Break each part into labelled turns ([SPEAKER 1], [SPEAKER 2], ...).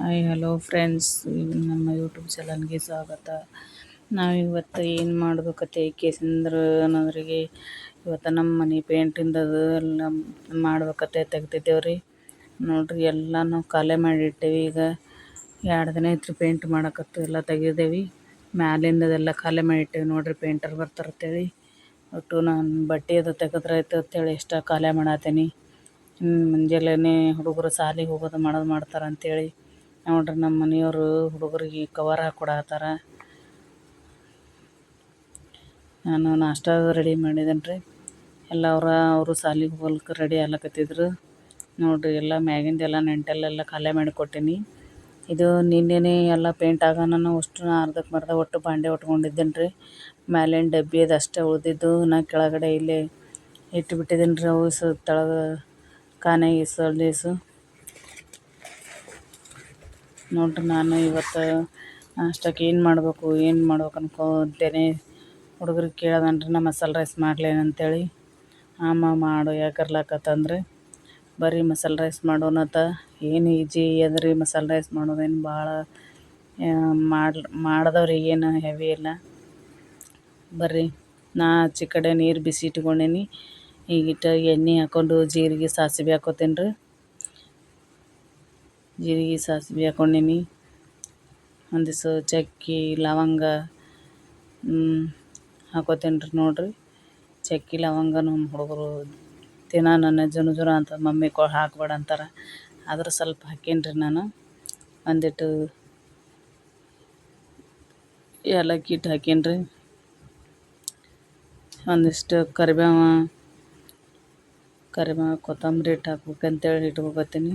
[SPEAKER 1] Hi hello friends ನಮ್ಮ YouTube ಚಾನಲ್ಗೆ ಸ್ವಾಗತ. ನಾವು ಇವತ್ತು ಏನು ಮಾಡ್ಬೇಕತ್ತೆ ಕೇಸಂದ್ರೆ ಅನ್ನೋದ್ರಿಗೆ ಇವತ್ತು ನಮ್ಮ ಮನೆ ಪೇಂಟಿಂದದು ಎಲ್ಲ ಮಾಡ್ಬೇಕತ್ತೆ ತೆಗ್ದಿದ್ದೇವ್ರಿ. ನೋಡ್ರಿ, ಎಲ್ಲ ನಾವು ಖಾಲಿ ಮಾಡಿಟ್ಟೇವಿ ಈಗ ಎರಡು ದಿನ ಐತ್ರಿ ಪೇಂಟ್ ಮಾಡಕತ್ತು ಎಲ್ಲ ತೆಗೆದೇವಿ ಮ್ಯಾಲಿಂದದೆಲ್ಲ ಖಾಲಿ ಮಾಡಿಟ್ಟೇವಿ ನೋಡ್ರಿ ಪೇಂಟರ್ ಬರ್ತಾರಂತೇಳಿ ಒಟ್ಟು ನಾನು ಬಟ್ಟೆ ಅದು ತೆಗೆದ್ರೆ ಆಯ್ತು ಅಂತೇಳಿ ಎಷ್ಟು ಖಾಲಿ ಮಾಡತ್ತೀನಿ ಮುಂಜಾನೆ ಹುಡುಗರು ಸಾಲಿಗೆ ಹೋಗೋದು ಮಾಡೋದು ಮಾಡ್ತಾರೆ ಅಂತೇಳಿ. ನೋಡ್ರಿ ನಮ್ಮ ಮನೆಯವರು ಹುಡುಗರಿಗೆ ಕವರ್ ಹಾಕೊಡತ್ತಾರ ನಾನು ನಾಷ್ಟ ರೆಡಿ ಮಾಡಿದ್ದೇನೆ ರೀ ಎಲ್ಲ ಅವರ, ಅವರು ಸಾಲಿಗೆ ಹೋಗ್ಲಿಕ್ಕೆ ರೆಡಿ ಆಗ್ಲಕತ್ತಿದ್ರು. ನೋಡ್ರಿ ಎಲ್ಲ ಮ್ಯಾಗಿಂದೆಲ್ಲ ನೆಂಟಲ್ಲೆಲ್ಲ ಖಾಲಿ ಮಾಡಿಕೊಟ್ಟೀನಿ ಇದು ನಿನ್ನೆನೇ ಎಲ್ಲ ಪೇಂಟ್ ಆಗೋಣ ಅಷ್ಟು ಅರ್ಧಕ್ಕೆ ಮರ್ಧ ಒಟ್ಟು ಬಾಂಡೆ ಒಟ್ಕೊಂಡಿದ್ದೇನೆ ರೀ ಮ್ಯಾಲಿನ ಡಬ್ಬಿ ಅದು ಅಷ್ಟೇ ಉಳಿದಿದ್ದು. ನಾ ಕೆಳಗಡೆ ಇಲ್ಲೇ ಇಟ್ಟುಬಿಟ್ಟಿದ್ದೀನಿ ರೀ ಅವು. ಸ ತೆಳಗೆ ಅಲ್ಲಿ ಸಲ್ದೀಸು ನೋಡ್ರಿ, ನಾನು ಇವತ್ತು ಅಷ್ಟಕ್ಕೆ ಏನು ಮಾಡಬೇಕು, ಏನು ಮಾಡ್ಬೇಕು ಅನ್ಕೊತೇನೆ. ಹುಡುಗರಿಗೆ ಕೇಳೋದನ್ರಿ ನಾ ಮಸಾಲೆ ರೈಸ್ ಮಾಡ್ಲೇನು ಅಂತೇಳಿ. ಅಮ್ಮ ಮಾಡು, ಯಾಕರ್ಲಾಕತ್ತಂದ್ರೆ, ಬರೀ ಮಸಾಲೆ ರೈಸ್ ಮಾಡೋಣತ ಏನು ಈಜಿ ಅದ್ರಿ ಮಸಾಲೆ ರೈಸ್ ಮಾಡೋದೇನು ಭಾಳ ಮಾಡಿ ಮಾಡಿದವ್ರಿಗೆ ಏನು ಹೆವಿ ಇಲ್ಲ. ಬರ್ರಿ, ನಾ ಚಿಕ್ಕಡೆ ಕಡೆ ನೀರು ಬಿಸಿ ಇಟ್ಕೊಂಡೇನಿ. ಈಗಿಟ್ಟು ಎಣ್ಣೆ ಹಾಕ್ಕೊಂಡು ಜೀರಿಗೆ ಸಾಸಿವೆ ಹಾಕೋತೇನ್ರಿ. ರೀ ಜೀರಿಗೆ ಸಾಸಿವೆ ಹಾಕೊಂಡಿನಿ. ಒಂದಿಷ್ಟು ಚಕ್ಕೆ, ಲವಂಗ ಹಾಕ್ಕೋತೀನಿ ರೀ ನೋಡಿರಿ. ಚಕ್ಕೆ ಲವಂಗ ನಮ್ಮ ಹುಡುಗರು ದಿನ ನನ್ನ ಜುನು ಜುನು ಅಂತ ಮಮ್ಮಿ ಕೊ ಹಾಕ್ಬೇಡ ಅಂತಾರೆ. ಆದ್ರೆ ಸ್ವಲ್ಪ ಹಾಕೀನಿ ರೀ ನಾನು. ಒಂದಿಟ್ಟು ಏಲಕ್ಕಿ ಹಿಟ್ಟು ಹಾಕೀನಿ ರೀ ಒಂದಿಷ್ಟು ಕರಿಬೇವ, ಕರಿಬೇವು ಕೊತ್ತಂಬರಿ ಹಿಟ್ಟು ಹಾಕ್ಬೇಕಂತೇಳಿ ಇಟ್ಕೊತೀನಿ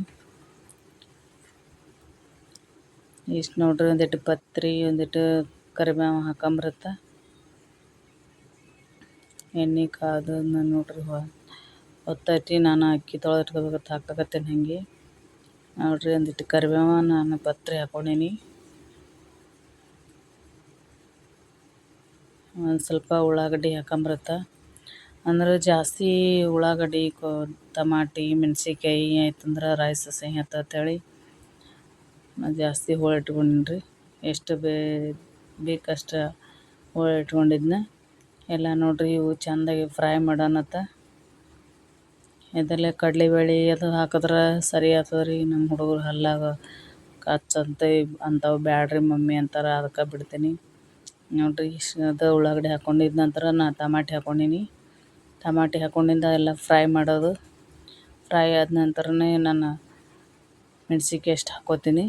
[SPEAKER 1] ಇಷ್ಟು ನೋಡ್ರಿ ಒಂದಿಟ್ಟು ಪತ್ರಿ ಒಂದಿಟ್ಟು ಕರಿಬೇವು ಹಾಕೊಂಬರತ್ತ ಎಣ್ಣೆ ಕಾದು ನೋಡ್ರಿ ಹೊತ್ತಟ್ಟಿ ನಾನು ಅಕ್ಕಿ ತೊಳೆದಿಟ್ಕೋಬೇಕಂತ ಹಾಕಕತ್ತೇನೆ ಹಾಗೆ. ನೋಡ್ರಿ ಒಂದಿಟ್ಟು ಕರಿಬೇವು, ನಾನು ಪತ್ರಿ ಹಾಕೊಂಡೀನಿ. ಒಂದು ಸ್ವಲ್ಪ ಉಳ್ಳಾಗಡ್ಡಿ ಹಾಕೊಂಬರತ್ತ ಅಂದ್ರೆ ಜಾಸ್ತಿ ಉಳ್ಳಾಗಡ್ಡಿ, ಕೊ, ಟಮಾಟಿ, ಮೆಣ್ಸಿನ್ಕಾಯಿ, ಆಯ್ತಂದ್ರೆ ರೈಸ್ ಸಿಹಿ ಅಂತೇಳಿ ಜಾಸ್ತಿ ಹೋಳು ಇಟ್ಕೊಂಡೀನಿ ರೀ ಎಷ್ಟು ಬೇಕಷ್ಟು ಹೋಳು ಇಟ್ಕೊಂಡಿದ್ನ ಎಲ್ಲ ನೋಡಿರಿ ಇವು ಚೆಂದಾಗಿ ಫ್ರೈ ಮಾಡೋಣತ್ತ. ಇದರಲ್ಲೇ ಕಡಲೆಬೇಳೆ ಅದು ಹಾಕಿದ್ರೆ ಸರಿ ರೀ ನಮ್ಮ ಹುಡುಗರು ಹಲ್ಲಾಗ ಕಚ್ಚಂತ ಅಂಥವು ಬ್ಯಾಡ್ರಿ ಮಮ್ಮಿ ಅಂತಾರೆ, ಅದಕ್ಕೆ ಬಿಡ್ತೀನಿ. ನೋಡಿರಿ ಅದು ಉಳ್ಳಾಗಡ್ಡಿ ಹಾಕ್ಕೊಂಡಿದ್ದ ನಂತರ ನಾ ಟಮಾಟಿ ಹಾಕ್ಕೊಂಡೀನಿ ಟಮಾಟಿ ಹಾಕ್ಕೊಂಡಿಂದ ಎಲ್ಲ ಫ್ರೈ ಮಾಡೋದು. ಫ್ರೈ ಆದ ನಂತರನೇ ನಾನು ಮೆಣ್ಸಿನ್ಕಾಯಿ ಎಷ್ಟು ಹಾಕ್ಕೋತೀನಿ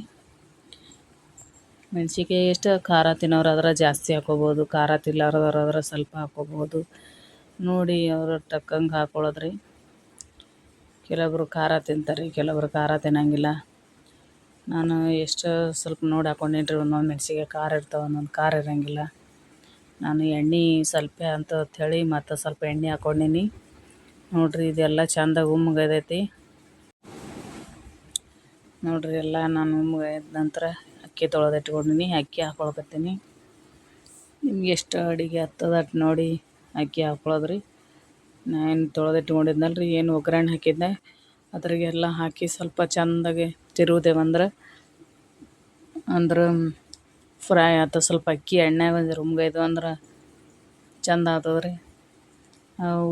[SPEAKER 1] ಮೆಣ್ಸಿನ್ಕಾಯಿ ಎಷ್ಟು ಖಾರ ತಿನ್ನೋರಾದ್ರೆ ಜಾಸ್ತಿ ಹಾಕ್ಕೋಬೋದು ಖಾರ ತಿನ್ನಲಾರ್ದವ್ರಾದ್ರೆ ಸ್ವಲ್ಪ ಹಾಕ್ಕೋಬೋದು ನೋಡಿ ಅವ್ರ ತಕ್ಕಂಗೆ ಹಾಕೊಳ್ಳೋದ್ರಿ. ಕೆಲವೊಬ್ರು ಖಾರ ತಿಂತಾರೆ ಕೆಲವೊಬ್ರು ಖಾರ ತಿನ್ನಂಗಿಲ್ಲ. ನಾನು ಎಷ್ಟು ಸ್ವಲ್ಪ ನೋಡಿ ಹಾಕ್ಕೊಂಡೀನಿ ರೀ ಒಂದೊಂದು ಮೆಣ್ಸಿಗೆ ಖಾರ ಇರ್ತಾವೆ, ಒಂದೊಂದು ಖಾರ ಇರೋಂಗಿಲ್ಲ. ನಾನು ಎಣ್ಣೆ ಸ್ವಲ್ಪ ಅಂತ ಹೇಳಿ ಮತ್ತು ಸ್ವಲ್ಪ ಎಣ್ಣೆ ಹಾಕ್ಕೊಂಡೀನಿ ನೋಡಿರಿ ಇದೆಲ್ಲ ಚಂದ ಉಮ್ಮಗದೈತಿ ನೋಡಿರಿ ಎಲ್ಲ ನಾನು ಉಮ್ಮಗಾಯ್ದ ನಂತರ ಅಕ್ಕಿ ತೊಳೆದು ಇಟ್ಕೊಂಡೀನಿ, ಅಕ್ಕಿ ಹಾಕ್ಕೊಳಕತ್ತೀನಿ ನಿಮ್ಗೆ ಎಷ್ಟು ಅಡುಗೆ ಹತ್ತದ ಅಟ್ ನೋಡಿ ಅಕ್ಕಿ ಹಾಕ್ಕೊಳ್ಳೋದ್ರಿ ನಾನು ತೊಳೆದು ಇಟ್ಕೊಂಡಿದ್ನಲ್ಲ ರೀ ಏನು ಒಗ್ಗರಣೆ ಹಾಕಿದ್ದೆ. ಅದ್ರಾಗೆಲ್ಲ ಹಾಕಿ ಸ್ವಲ್ಪ ಚೆಂದಾಗಿ ತಿರುವುದೇವಂದ್ರೆ ಅಂದ್ರೆ ಫ್ರೈ ಆಯ್ತು ಸ್ವಲ್ಪ ಅಕ್ಕಿ ಎಣ್ಣೆ ಒಂದು ರುಮ್ಗೈದು ಅಂದ್ರೆ ಚೆಂದ ಆಗ್ತದೆ ರೀ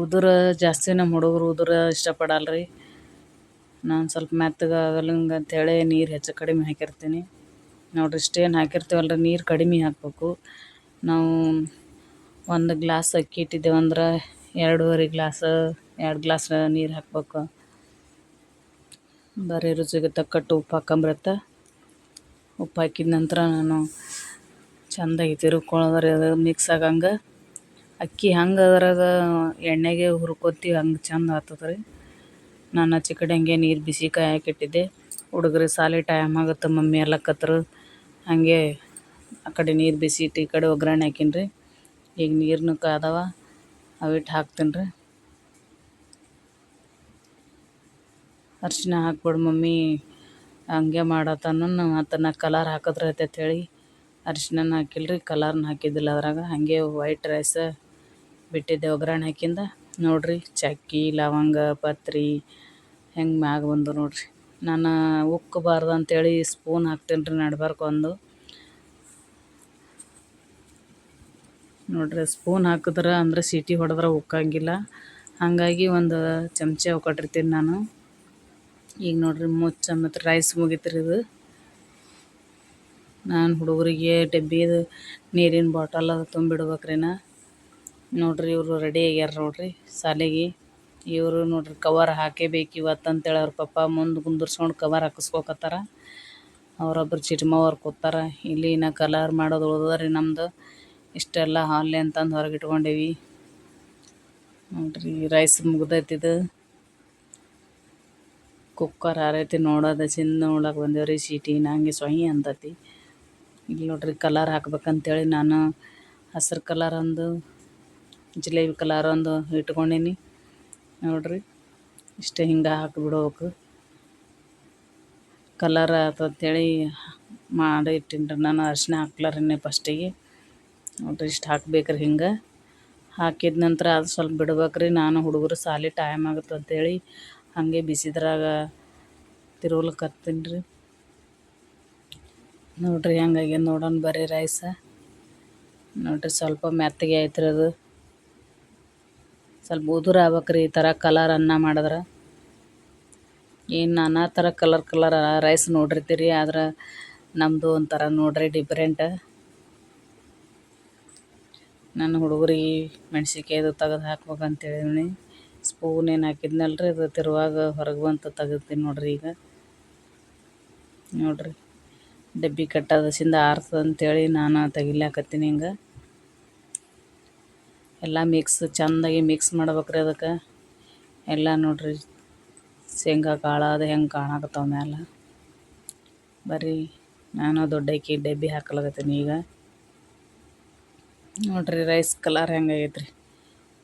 [SPEAKER 1] ಉದುರು ಜಾಸ್ತಿ ನಮ್ಮ ಹುಡುಗರು ಉದುರು ಇಷ್ಟಪಡಲ್ಲ ರೀ ನಾನು ಸ್ವಲ್ಪ ಮೆತ್ತಗೆ ಆಗಲ್ಲಂಗೆ ಅಂಥೇಳಿ ನೀರು ಹೆಚ್ಚು ಕಡಿಮೆ ಹಾಕಿರ್ತೀನಿ. ನೋಡಿರಿ ಇಷ್ಟೇನು ಹಾಕಿರ್ತೀವಲ್ಲ ರೀ ನೀರು ಕಡಿಮೆ ಹಾಕಬೇಕು. ನಾವು ಒಂದು ಗ್ಲಾಸ್ ಅಕ್ಕಿ ಇಟ್ಟಿದ್ದೇವಂದ್ರೆ ಎರಡೂವರೆ ಗ್ಲಾಸ್ ಎರಡು ಗ್ಲಾಸ್ ನೀರು ಹಾಕ್ಬೇಕು. ಬರೀ ರುಚಿಗೆ ತಕ್ಕಟ್ಟು ಉಪ್ಪು ಹಾಕೊಂಬರತ್ತ. ಉಪ್ಪು ಹಾಕಿದ ನಂತರ ನಾನು ಚೆಂದಾಗಿ ತಿರುಗ್ಕೊಳ್ಳೋದ್ರಿ ಅದು ಮಿಕ್ಸ್ ಆಗಂಗೆ. ಅಕ್ಕಿ ಹಂಗೆ ಅದ್ರಾಗ ಎಣ್ಣೆಗೆ ಹುರ್ಕೊತೀವಿ, ಹಂಗೆ ಚೆಂದ ರೀ ನಾನು ಚಿಕ್ಕಡಂಗೆ ಕಡೆ ನೀರು ಬಿಸಿ ಕಾಯಿ ಇಟ್ಟಿದ್ದೆ. ಹುಡುಗರು ಸಾಲಿ ಟೈಮ್ ಆಗುತ್ತೆ, ಮಮ್ಮಿ ಅಲ್ಲಕತ್ರು ಹಾಗೆ ಆ ಕಡೆ ನೀರು ಬಿಸಿ ಇಟ್ಟು ಈ ಕಡೆ ಒಗ್ಗರಣೆ ಹಾಕೀನಿ ರೀ ಈಗ ನೀರನ್ನು ಕಾದವ ಅವಿಟ್ಟು ಹಾಕ್ತೀನಿ ರೀ ಅರಿಶಿನ ಹಾಕ್ಬಿಡು ಮಮ್ಮಿ, ಹಂಗೆ ಮಾಡತ್ತಾನ ಮತ್ತು ಕಲರ್ ಹಾಕಿದ್ರೆ ಆಯ್ತೈತೆ ಹೇಳಿ ಅರಿಶಿನ ಹಾಕಿಲ್ಲ ರೀ ಕಲರ್ನ ಹಾಕಿದ್ದಿಲ್ಲ ಅದ್ರಾಗ. ಹಾಗೆ ವೈಟ್ ರೈಸ ಬಿಟ್ಟಿದ್ದೆ ಒಗ್ಗರಣೆ ಹಾಕಿಂದ. ನೋಡಿರಿ, ಚಕ್ಕೆ, ಲವಂಗ, ಪತ್ರಿ, ಹೆಂಗೆ ಮ್ಯಾಗ ಬಂದು ನೋಡಿರಿ. ನಾನು ಉಕ್ಕಬಾರ್ದು ಅಂತೇಳಿ ಸ್ಪೂನ್ ಹಾಕ್ತೀನಿ ರೀ ನಡ್ಬಾರ್ಕೊಂದು ನೋಡ್ರಿ ಸ್ಪೂನ್ ಹಾಕಿದ್ರೆ ಅಂದ್ರೆ ಸೀಟಿ ಹೊಡೆದ್ರೆ ಉಕ್ಕಂಗಿಲ್ಲ. ಹಾಗಾಗಿ ಒಂದು ಚಮಚ ಕೊಟ್ಟಿರ್ತೀನಿ ನಾನು. ಈಗ ನೋಡ್ರಿ ಮೂರು ಮತ್ತು ರೈಸ್ ಮುಗಿತ್ರಿ ಇದು. ನಾನು ಹುಡುಗರಿಗೆ ಡಬ್ಬಿದು ನೀರಿನ ಬಾಟಲ್ ಅದು ತುಂಬಿಡ್ಬೇಕ್ರಿ ನಾ ನೋಡ್ರಿ ಇವರು ರೆಡಿ ಆಗ್ಯಾರ ನೋಡ್ರಿ ಶಾಲೆಗೆ ಇವರು ನೋಡ್ರಿ ಕವರ್ ಹಾಕೇಬೇಕು ಇವತ್ತು ಅಂತೇಳಿ ಅವ್ರ ಪಪ್ಪ ಮುಂದೆ ಕುಂದರ್ಸ್ಕೊಂಡು ಕವರ್ ಹಾಕಿಸ್ಕೊಕತ್ತಾರ. ಅವರೊಬ್ಬರು ಚಿಟ್ಮವ್ರು ಕೂತಾರ. ಇಲ್ಲಿ ನಾ ಕಲರ್ ಮಾಡೋದು ಉಳ್ದದ್ರಿ ನಮ್ಮದು ಇಷ್ಟೆಲ್ಲ ಹಾಲೆ ಅಂತಂದು ಹೊರಗೆ ಇಟ್ಕೊಂಡೇವಿ ನೋಡ್ರಿ ರೈಸ್ ಮುಗ್ದೈತಿ ಇದು. ಕುಕ್ಕರ್ ಆರೈತಿ ನೋಡೋದು ಚಿಂದ ನೋಡಕ್ಕೆ ಬಂದೇವ್ರಿ ಸೀಟಿ ನಂಗೆ ಸೊಹಿ ಅಂತತಿ ಇಲ್ಲಿ ನೋಡ್ರಿ ಕಲರ್ ಹಾಕ್ಬೇಕಂತೇಳಿ ನಾನು ಹಸಿರು ಕಲರ್ ಒಂದು, ಜಿಲೇಬಿ ಕಲರ್ ಒಂದು ಇಟ್ಕೊಂಡೀನಿ. ನೋಡ್ರಿ. ಇಷ್ಟೇ ಹಿಂಗೆ ಹಾಕಿಬಿಡ್ಬೇಕು. ಕಲರ್ ಆತಂತೇಳಿ ಮಾಡಿ ಇಟ್ಟಿನ್ರಿ. ನಾನು ಅರಿಶಿನ ಹಾಕ್ಲಾರಿನಿ ಫಸ್ಟಿಗೆ ನೋಡ್ರಿ ಇಷ್ಟು ಹಾಕ್ಬೇಕ್ರಿ ಹಿಂಗೆ. ಹಾಕಿದ ನಂತರ ಅದು ಸ್ವಲ್ಪ ಬಿಡ್ಬೇಕ್ರಿ. ನಾನು ಹುಡುಗರು ಸಾಲಿ ಟೈಮ್ ಆಗುತ್ತೆ ಅಂತೇಳಿ ಹಾಗೆ ಬಿಸಿದ್ರಾಗ ತಿರುವ್ಲಿಕತ್ತೀನಿ ರೀ ನೋಡ್ರಿ ಹಂಗಾಗಿ ನೋಡೋಣ ಬರ್ರಿ ರೈಸ ನೋಡ್ರಿ ಸ್ವಲ್ಪ ಮೆತ್ತಗೆ ಐತ್ರಿ ಅದು. ಸ್ವಲ್ಪ ಉದುರು ಆಗ್ಬೇಕ್ರಿ ಈ ಥರ ಕಲರ್ ಅನ್ನ ಮಾಡಿದ್ರೆ. ಏನು ನಾನಾ ಥರ ಕಲರ್ ಕಲರ್ ರೈಸ್ ನೋಡಿರ್ತೀರಿ, ಆದ್ರೆ ನಮ್ಮದು ಒಂಥರ ನೋಡ್ರಿ ಡಿಫ್ರೆಂಟ್ ನನ್ನ ಹುಡುಗರಿಗೆ ಮೆಣ್ಸಿನ್ಕಾಯ್ದು ತೆಗೆದು ಹಾಕ್ಬೇಕಂತೇಳಿ ಸ್ಪೂನ್ ಏನು ಹಾಕಿದ್ನಲ್ರಿ, ಅದು ತಿರುವಾಗ ಹೊರಗೆ ಬಂತು ತೆಗಿತೀನಿ ನೋಡ್ರಿ ಈಗ. ನೋಡ್ರಿ, ಡಬ್ಬಿ ಕಟ್ಟೋದಸಿಂದ ಆರ್ತದಂತೇಳಿ ನಾನು ತೆಗಿಲಾಕತ್ತೀನಿ ಹಿಂಗೆ. ಎಲ್ಲ ಮಿಕ್ಸ್ ಚೆಂದಾಗಿ ಮಿಕ್ಸ್ ಮಾಡ್ಬೇಕ್ರಿ ಅದಕ್ಕೆ. ಎಲ್ಲ ನೋಡ್ರಿ, ಶೇಂಗಾ ಕಾಳು ಅದು ಹೆಂಗೆ ಕಾಣಕತ್ತಾವ ಮ್ಯಾಲ. ಬರೀ ನಾನು ದೊಡ್ಡಕ್ಕಿ ಡಬ್ಬಿ ಹಾಕ್ಲಾಗತ್ತೀನಿ ಈಗ. ನೋಡ್ರಿ ರೈಸ್ ಕಲರ್ ಹೆಂಗಾಗೈತ್ರಿ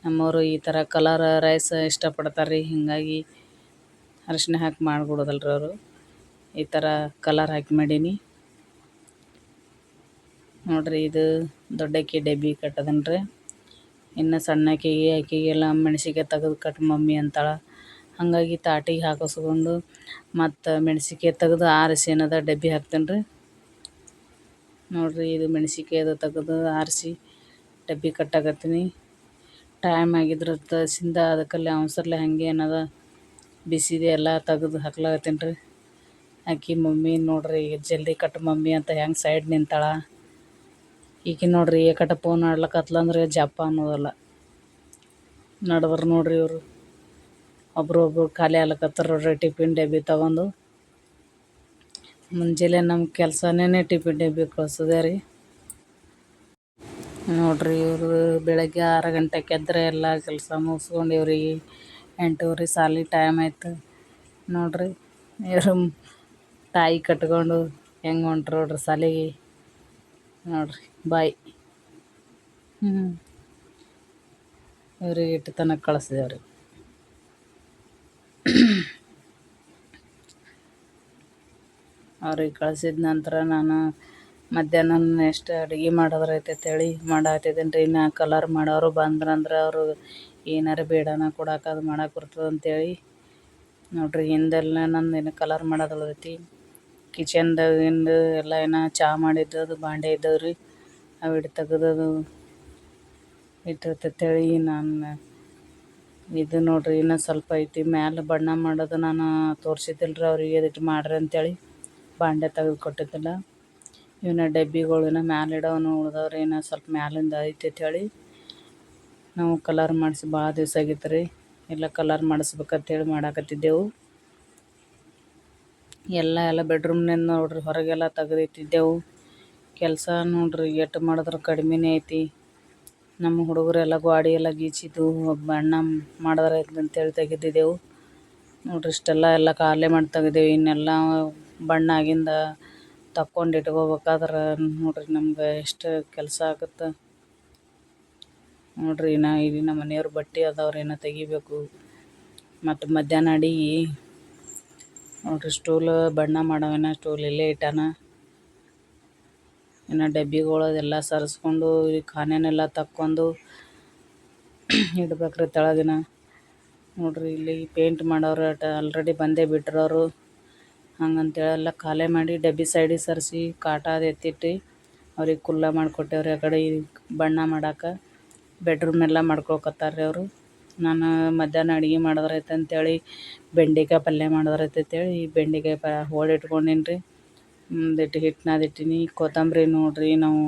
[SPEAKER 1] ನಮ್ಮವರು ಈ ಥರ ಕಲರ್ ರೈಸ್ ಇಷ್ಟಪಡ್ತಾರೆ ರೀ ಹೀಗಾಗಿ ಅರಿಶಿನ ಹಾಕಿ ಮಾಡಿಬಿಡೋದಲ್ರಿ ಅವರು. ಈ ಥರ ಕಲರ್ ಹಾಕಿ ಮಾಡೀನಿ. ನೋಡ್ರಿ ಇದು ದೊಡ್ಡಕ್ಕಿ ಡಬ್ಬಿ ಕಟ್ಟದನ್ ರೀ ಇನ್ನು ಸಣ್ಣಾಕೆಗೆ ಆಕೆಗೆಲ್ಲ ಮೆಣ್ಸಿನ್ಕಾಯಿ ತೆಗೆದು ಕಟ್ ಮಮ್ಮಿ ಅಂತಾಳೆ. ಹಾಗಾಗಿ ತಾಟಿಗೆ ಹಾಕಿಸ್ಕೊಂಡು ಮತ್ತು ಮೆಣ್ಸಿನ್ಕಾಯಿ ತೆಗೆದು ಆರಿಸಿ ಏನದ ಡಬ್ಬಿ ಹಾಕ್ತೇನೆ ರೀ ನೋಡಿರಿ ಇದು ಮೆಣ್ಸಿನ್ಕಾಯಿ ಅದು ತೆಗೆದು ಆರಿಸಿ ಡಬ್ಬಿ ಕಟ್ಟಾಕತ್ತೀನಿ. ಟೈಮ್ ಆಗಿದ್ರ ತಸಿಂದ ಅದಕ್ಕಲ್ಲಿ ಅವಸರ್ಲೆ ಹಾಗೆ ಏನದ ಬಿಸಿದೆ ಎಲ್ಲ ತೆಗೆದು ಹಾಕ್ಲಾಕತ್ತೀನಿ ರೀ ಆಕಿ ಮಮ್ಮಿ ನೋಡ್ರಿ ಜಲ್ದಿ ಕಟ್ ಮಮ್ಮಿ ಅಂತ ಹೆಂಗೆ ಸೈಡ್ ನಿಂತಾಳ. ಈಕಿ ನೋಡ್ರಿ ಏಕಟ ಫೋನ್ ಆಡ್ಲಕತ್ಲಂದ್ರೆ ಜಪ್ಪ ಅನ್ನೋದಲ್ಲ. ನಡ್ದ್ರು ನೋಡ್ರಿ ಇವರು. ಒಬ್ರು ಒಬ್ರು ಖಾಲಿ ಆಗ್ಲಕತ್ತಾರ ನೋಡ್ರಿ, ಟಿಫಿನ್ ಡಬ್ಬಿ ತಗೊಂಡು. ಮುಂಜಾನೆ ನಮ್ಮ ಕೆಲಸನೇ ಟಿಫಿನ್ ಡಬ್ಬಿ ಕಳ್ಸೋದೇ ರೀ. ನೋಡ್ರಿ ಇವರು ಬೆಳಗ್ಗೆ ಆರು ಗಂಟೆಗೆ ಎದ್ರೆ ಎಲ್ಲ ಕೆಲಸ ಮುಗಿಸ್ಕೊಂಡು ಇವ್ರಿಗೆ ಎಂಟೂವರೆ ಸಾಲಿ ಟೈಮ್ ಆಯ್ತು. ನೋಡ್ರಿ ಇವರು ತಾಯಿ ಕಟ್ಕೊಂಡು ಹೆಂಗೆ ಹೊಂಟ್ರು ನೋಡ್ರಿ ಸಾಲಿಗೆ. ನೋಡ್ರಿ, ಬಾಯ್. ಹ್ಞೂ ಇವ್ರಿಗೆ ಇಟ್ಟು ತನಕ ಕಳಿಸಿದೇವ್ರಿ. ಅವ್ರಿಗೆ ಕಳ್ಸಿದ ನಂತರ ನಾನು ಮಧ್ಯಾಹ್ನ ಎಷ್ಟು ಅಡುಗೆ ಮಾಡೋದ್ರೈತೆ ಹೇಳಿ ಮಾಡಾಕತ್ತಿದ್ದೀನಿ ರೀ ನಾ ಕಲರ್ ಮಾಡೋರು ಬಂದ್ರಂದ್ರೆ ಅವರು ಏನಾರು ಬೇಡನ ಕೊಡಕ್ಕೆ ಅದು ಮಾಡಕ್ಕೆ ಬರ್ತದೆ ಅಂತೇಳಿ. ನೋಡ್ರಿ, ಹಿಂದೆಲ್ಲ ನಂದು ಏನು ಕಲರ್ ಮಾಡೋದು ಉಳ್ದೈತಿ ಕಿಚನ್ದಾಗಿಂದು ಎಲ್ಲ ಏನು ಚಹಾ ಮಾಡಿದ್ದು ಅದು ಬಾಂಡೆ ಇದ್ದವು ರೀ ಅವು ಹಿಡ್ದು ತೆಗ್ದದು. ಇಟ್ಟಿರ್ತೇಳಿ ನಾನು ಇದು ನೋಡ್ರಿ, ಇನ್ನೂ ಸ್ವಲ್ಪ ಐತಿ. ಮ್ಯಾಲೆ ಬಣ್ಣ ಮಾಡೋದು ನಾನು ತೋರಿಸಿದ್ದಿಲ್ಲ ರೀ ಅವ್ರಿಗೆ ಇದಿಟ್ಟು ಮಾಡ್ರಿ ಅಂತೇಳಿ ಬಾಂಡೆ ತೆಗೆದು ಕೊಟ್ಟಿದ್ದಿಲ್ಲ. ಇವನ್ನ ಡಬ್ಬಿಗಳನ್ನ ಮ್ಯಾಲೆ ಇಡೋನು ಉಳ್ದವ್ರಿ ಇನ್ನೂ ಸ್ವಲ್ಪ ಮ್ಯಾಲಿಂದ ಐತಿ ಅಂತೇಳಿ ನಾವು ಕಲರ್ ಮಾಡಿಸಿ ಭಾಳ ದಿವಸ ಆಗಿತ್ತು ರೀ ಎಲ್ಲ ಕಲರ್ ಮಾಡಿಸ್ಬೇಕಂತೇಳಿ ಮಾಡಾಕತ್ತಿದ್ದೆವು. ಎಲ್ಲ ಎಲ್ಲ ಬೆಡ್ರೂಮ್ನಿಂದ ನೋಡ್ರಿ, ಹೊರಗೆಲ್ಲ ತೆಗೆದಿಟ್ಟಿದ್ದೆವು. ಕೆಲಸ ನೋಡ್ರಿ ಎಷ್ಟು ಮಾಡಿದ್ರು ಕಡಿಮೆನೇ ಐತಿ. ನಮ್ಮ ಹುಡುಗರೆಲ್ಲ ಗೋಡೆ ಎಲ್ಲ ಗೀಚಿದ್ದು ಬಣ್ಣ ಅಂತ ಅಂತೇಳಿ ತೆಗೆದಿದ್ದೆವು ನೋಡ್ರಿ, ಇಷ್ಟೆಲ್ಲ ಎಲ್ಲ ಖಾಲಿ ಮಾಡಿ ತೆಗೆದೇವು ಇನ್ನೆಲ್ಲ ಬಣ್ಣ ಆಗಿಂದ ತಕ್ಕೊಂಡು ಇಟ್ಕೋಬೇಕಾದ್ರೆ ನೋಡ್ರಿ ನಮ್ಗೆ ಎಷ್ಟು ಕೆಲಸ ಆಗುತ್ತೆ. ನೋಡ್ರಿ ನಾ ಇಲ್ಲಿ ನಮ್ಮ ಮನೆಯವ್ರ ಬಟ್ಟೆ ಅದಾವ್ರಿ ತೆಗಿಬೇಕು. ಮತ್ತು ಮಧ್ಯಾಹ್ನ ಅಡಿಗೆ ನೋಡ್ರಿ, ಸ್ಟೂಲ್, ಬಣ್ಣ ಮಾಡವೇನ, ಸ್ಟೂಲ್ ಇಲ್ಲೇ ಇಟ್ಟಾನ. ಇನ್ನು ಡಬ್ಬಿಗಳು ಎಲ್ಲ ಸರಿಸ್ಕೊಂಡು ಈ ಖಾನೆನೆಲ್ಲ ತಕ್ಕೊಂಡು ಇಡ್ಬೇಕ್ರಿ ತೆಳಗಿನ. ನೋಡ್ರಿ, ಇಲ್ಲಿ ಪೇಂಟ್ ಮಾಡೋರು ಆಲ್ರೆಡಿ ಬಂದೇ ಬಿಟ್ರವರು. ಹಂಗಂತೇಳಿ ಎಲ್ಲ ಖಾಲಿ ಮಾಡಿ ಡಬ್ಬಿ ಸೈಡಿಗೆ ಸರಿಸಿ, ಕಾಟ ಅದು ಎತ್ತಿಟ್ಟು ಅವ್ರಿಗೆ ಕುಲ್ಲ ಮಾಡಿಕೊಟ್ಟೇವ್ರಿ ಆ ಕಡೆ ಬಣ್ಣ ಮಾಡಕ್ಕೆ ಬೆಡ್ರೂಮ್ ಎಲ್ಲ ಮಾಡ್ಕೊಳಕತ್ತಾರ ರೀ ಅವರು. ನಾನು ಮಧ್ಯಾಹ್ನ ಅಡುಗೆ ಅಂತ ಅಂತೇಳಿ, ಬೆಂಡೆಕಾಯಿ ಪಲ್ಯ ಮಾಡಿದ್ರೈತೆ ಅಂತೇಳಿ ಬೆಂಡೆಕಾಯಿ ಪ, ಹೋಳು ಇಟ್ಕೊಂಡೇನಿ ರೀ ಒಂದಿಟ್ಟು ಹಿಟ್ಟು ನಾದಿಟ್ಟೀನಿ ಕೊತ್ತಂಬರಿ ನೋಡಿರಿ, ನಾವು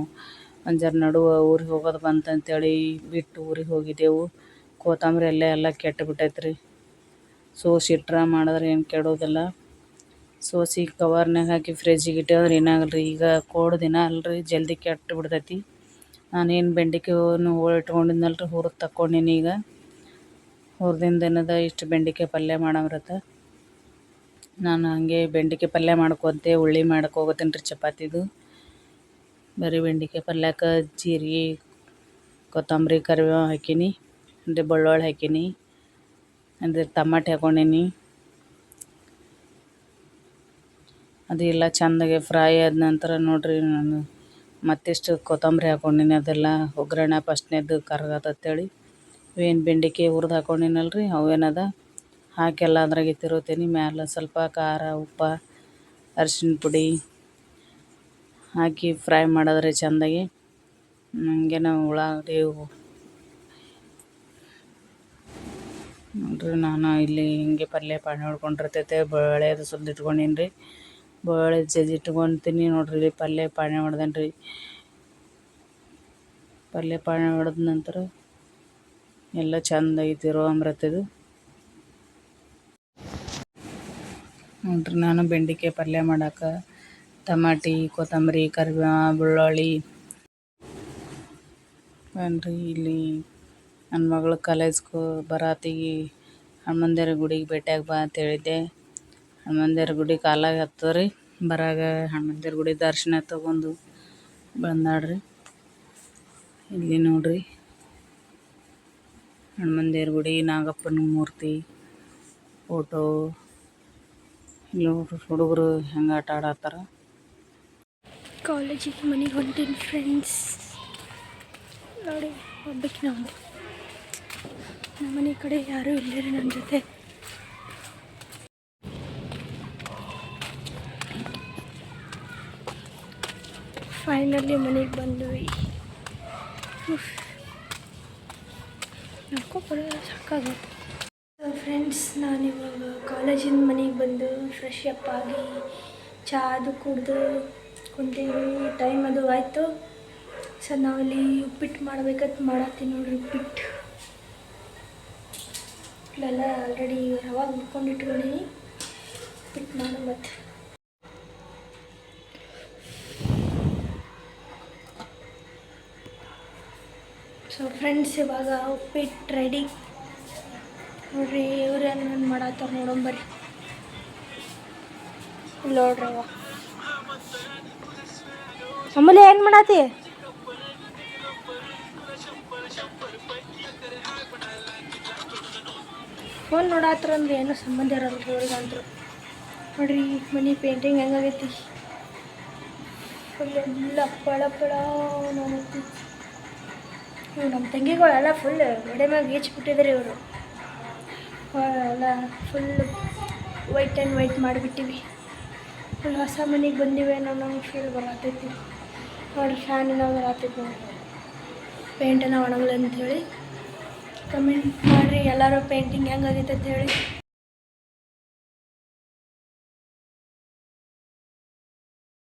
[SPEAKER 1] ಒಂದು ಜರ ನಡುವೆ ಊರಿಗೆ ಹೋಗೋದು ಬಂತಂತೇಳಿ ಬಿಟ್ಟು ಊರಿಗೆ ಹೋಗಿದ್ದೆವು. ಕೊತ್ತಂಬರಿ ಎಲ್ಲ ಎಲ್ಲ ಕೆಟ್ಟು ಬಿಟ್ಟೈತೆ ರೀ ಸೋಸಿ ಇಟ್ರೆ ಮಾಡಿದ್ರೆ ಏನು ಕೆಡೋದಿಲ್ಲ. ಸೋಸಿ ಕವರ್ನಾಗ ಹಾಕಿ ಫ್ರಿಜ್ಜಿಗೆ ಇಟ್ಟೇವಂದ್ರೆ ಏನಾಗಲ್ಲ ರೀ ಈಗ ಕೋಡ್ ದಿನ ಅಲ್ರಿ, ಜಲ್ದಿ ಕೆಟ್ಟು ಬಿಡ್ತೈತಿ. ನಾನೇನು ಬೆಂಡೆಕಾಯನ್ನು ಹೋಳು ಇಟ್ಕೊಂಡಿದ್ನಲ್ಲ ರೀ ಹುರಿದು ತಕ್ಕೊಂಡೀನಿ ಈಗ. ಹುರ್ದಿಂದ ದಿನದ ಇಷ್ಟು ಬೆಂಡೆಕಾಯಿ ಪಲ್ಯ ಮಾಡಮ್ರತ. ನಾನು ಹಾಗೆ ಬೆಂಡೆಕಾಯಿ ಪಲ್ಯ ಮಾಡ್ಕೊತೆ ಉಳ್ಳಿ ಮಾಡಕ್ಕೆ ಹೋಗತ್ತೀನಿ ರೀ ಚಪಾತಿದು. ಬರೀ ಬೆಂಡೆಕಾಯಿ ಪಲ್ಯಕ್ಕೆ ಜೀರಿಗೆ ಕೊತ್ತಂಬರಿ, ಕರಿಬೇವು ಹಾಕೀನಿ, ಅಂದರೆ ಬೆಳ್ಳುಳ್ಳಿ ಹಾಕೀನಿ, ಅಂದರೆ ಟಮಾಟೆ ಹಾಕೊಂಡೀನಿ. ಎಲ್ಲ ಚೆಂದಾಗೆ ಫ್ರೈ ಆದ ನಂತರ ನೋಡಿರಿ ನಾನು ಮತ್ತಿಷ್ಟು ಕೊತ್ತಂಬರಿ ಹಾಕೊಂಡೀನಿ, ಅದೆಲ್ಲ ಒಗ್ಗರಣೆ ಫಸ್ಟ್ನೇದು ಕರ್ಗತ್ತಂತೇಳಿ ಇವೇನು ಬೆಂಡೆಕಾಯಿ ಹುರ್ದು ಹಾಕೊಂಡಿನಲ್ರಿ? ಅವೇನದ ಹಾಕಿ ಎಲ್ಲ ಅದ್ರಾಗೆ ತಿರುವ್ತೀನಿ ಮ್ಯಾಲೆ ಸ್ವಲ್ಪ ಖಾರ, ಉಪ್ಪು, ಅರ್ಶಿಣ ಪುಡಿ ಹಾಕಿ ಫ್ರೈ ಮಾಡಿದ್ರೆ ಚೆಂದಾಗಿ. ಹಂಗೆ ನಾವು ಉಳ್ಳಾಗಡ್ಡಿ ನೋಡ್ರಿ, ನಾನು ಇಲ್ಲಿ ಹಿಂಗೆ ಪಲ್ಯ ಪಾಣಿ ಹೊಡ್ಕೊಂಡಿರ್ತೈತೆ. ಬೇಳೆದು ಸುಲ್ದು ಇಟ್ಕೊಂಡೀನಿ ರೀ ಬೇಳೆ ಜಜ್ಜಿ ಇಟ್ಕೊತೀನಿ ನೋಡ್ರಿ. ಇಲ್ಲಿ ಪಲ್ಯ ಪಾಣಿ ಹೊಡ್ದೇನ್ರಿ. ಪಲ್ಯ ಪಾಣಿ ಹೊಡೆದ ನಂತರ ಎಲ್ಲ ಚಂದ ಐತಿ ಅಮೃತದು ನೋಡ್ರಿ, ನಾನು ಬೆಂಡಿಕಾಯಿ ಪಲ್ಯ ಮಾಡಕ್ಕೆ ಟಮಾಟಿ, ಕೊತ್ತಂಬರಿ ಕರಿಬೇವು ಬೆಳ್ಳುಳ್ಳಿ. ಬನ್ರಿ, ಇಲ್ಲಿ ನನ್ನ ಮಗಳು ಕಾಲೇಜ್ಗೆ ಬರಾತಿಗೆ ಹನುಮಂದೇರ ಗುಡಿಗೆ ಭೇಟಿಯಾಗಿ ಬಾ ಅಂತ ಹೇಳಿದ್ದೆ. ಹನುಮಂದೇರ ಗುಡಿ ಕಾಲಾಗ ಹತ್ತವ್ರಿ ರೀ ಬರಾಗ ಹನುಮಂದೇರ ಗುಡಿ ದರ್ಶನ ತಗೊಂಡು ಬಂದಾಡ್ರಿ ಇಲ್ಲಿ ನೋಡ್ರಿ. ಹನುಮಂದೇವ್ರ ಗುಡಿ, ನಾಗಪ್ಪನ ಮೂರ್ತಿ ಫೋಟೋ ಇಲ್ಲಿ ಹುಡುಗರು ಹೆಂಗೆ ಆಟ ಆಡತ್ತಾರ?
[SPEAKER 2] ಕಾಲೇಜಿಗೆ ಮನೆಗೆ ಹೊಂಟೀನಿ ಫ್ರೆಂಡ್ಸ್ ನೋಡಿ ಒಬ್ಬಕ್ಕೆ ನಾವು. ನಮ್ಮ ಮನೆ ಕಡೆ ಯಾರೂ ಇಲ್ಲ ರೀ ನನ್ನ ಜೊತೆ. ಫೈನಲಿ ಮನೆಗೆ ಬಂದ್ವಿ. ನಡ್ಕೊಬರೋ ಸಾಕಾಗುತ್ತೆ. ಫ್ರೆಂಡ್ಸ್ ನಾನಿವಾಗ ಕಾಲೇಜಿಂದ ಮನೆಗೆ ಬಂದು ಫ್ರೆಶ್ ಅಪ್ ಆಗಿ ಚಹಾ ಅದು ಕುಡಿದು ಕುಂತೀವಿ. ಟೈಮ್ ಅದು ಆಯಿತು. ಸೊ ನಾವಿಲ್ಲಿ ಉಪ್ಪಿಟ್ಟು ಮಾಡ್ಬೇಕಂತ ಮಾಡತ್ತೀನಿ ನೋಡಿರಿ ಉಪ್ಪಿಟ್ಟು. ಇಲ್ಲೆಲ್ಲ ಆಲ್ರೆಡಿ ರವೆ ಹುರ್ಕೊಂಡು ಇಟ್ಕೊಂಡಿನಿ ಉಪ್ಪಿಟ್ಟು ಮಾಡೋ ಮತ್ತೆ. ಸೊ ಫ್ರೆಂಡ್ಸ್, ಇವಾಗ ಉಪ್ಪಿಟ್ಟು ರೆಡಿ ನೋಡ್ರಿ ಇವ್ರೇನೇನು ಮಾಡತ್ತಾರ ನೋಡಂಬರ್ರಿ ಇಲ್ಲಿ ನೋಡ್ರಿ ಅವ ಆಮೇಲೆ ಏನು ಮಾಡತ್ತಿ ಫೋನ್ ನೋಡತ್ರ ಅಂದ್ರೆ ಏನೋ ಸಂಬಂಧ ಇರಲ್ಲ ಇವ್ರಿಗೆ ಅಂದ್ರು ನೋಡ್ರಿ, ಮನಿ ಪೇಂಟಿಂಗ್ ಹೆಂಗಾಗೈತಿ? ಫುಲ್ ಎಲ್ಲ ಪಳ ಪಳ ನೋಡತ್ತಿ ನಮ್ಮ ತಂಗಿಗಳೆಲ್ಲ ಫುಲ್ ಗೋಡೆ ಮ್ಯಾಗ ಈಚ್ಬಿಟ್ಟಿದ್ರಿ ಇವರು. ಎಲ್ಲ ಫುಲ್ ವೈಟ್ ಆ್ಯಂಡ್ ವೈಟ್ ಮಾಡಿಬಿಟ್ಟಿವಿ. ಫುಲ್ ಹೊಸ ಮನೆಗೆ ಬಂದಿವೆ ಅನ್ನೋ ನಮ್ಗೆ ಫೀಲ್ ಬರತೈತಿ. ನೋಡಿ ಫ್ಯಾನ್ ಏನೋ ಬರತೈತಿ ನೋಡಿ. ಒಣಗಲಂತೇಳಿ ಏನೋ ಒಣಗಲ್ಲ ಕಮೆಂಟ್ ಮಾಡಿರಿ, ಎಲ್ಲರೂ ಪೇಂಟಿಂಗ್ ಹೆಂಗಾಗೈತೆ ಅಂತ ಹೇಳಿ.